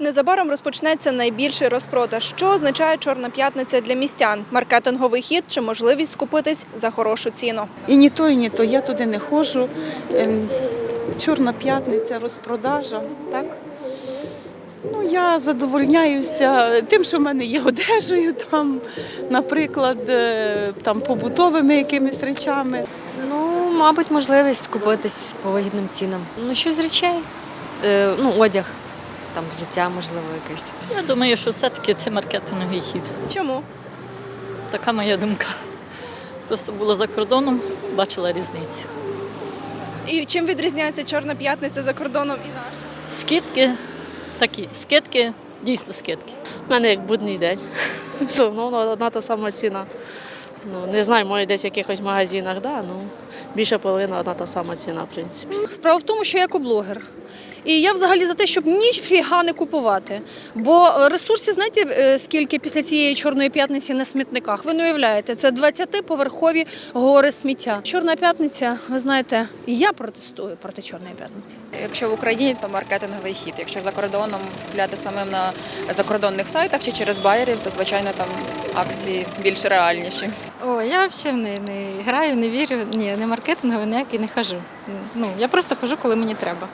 Незабаром розпочнеться найбільший розпродаж. Що означає Чорна п'ятниця для містян? Маркетинговий хід чи можливість скупитись за хорошу ціну? І ні то, і ні то. Я туди не ходжу. Ем, Чорна п'ятниця, розпродажа, так? Ну, я задовольняюся тим, що в мене є одежею, там, наприклад, е, там, побутовими якимись речами. Ну, мабуть, можливість скупитись по вигідним цінам. Ну, щось з речей. Е, ну, одяг, там взуття, можливо, якесь. Я думаю, що все-таки це маркетинговий хід. Чому? Така моя думка. Просто була за кордоном, бачила різницю. І чим відрізняється Чорна п'ятниця за кордоном і наша? Скидки такі, скидки, дійсно скидки. У мене як будній день. Все одно одна та сама ціна. Ну, не знаю, може десь в якихось магазинах, да, ну, більше половина одна та сама ціна, в принципі. Справа в тому, що я екоблогер. І я взагалі за те, щоб ніфіга не купувати. Бо ресурсів, знаєте, е, скільки після цієї чорної п'ятниці на смітниках? Ви не уявляєте, це 20-поверхові гори сміття. Чорна п'ятниця, ви знаєте, я протестую проти чорної п'ятниці. Якщо в Україні, то маркетинговий хід. Якщо за кордоном купляти самим на закордонних сайтах чи через байерів, то звичайно там акції більш реальніші. О, я взагалі не, не граю, не вірю. Ні, не маркетинговий, ніякий не хожу. Ну, я просто хожу, коли мені треба.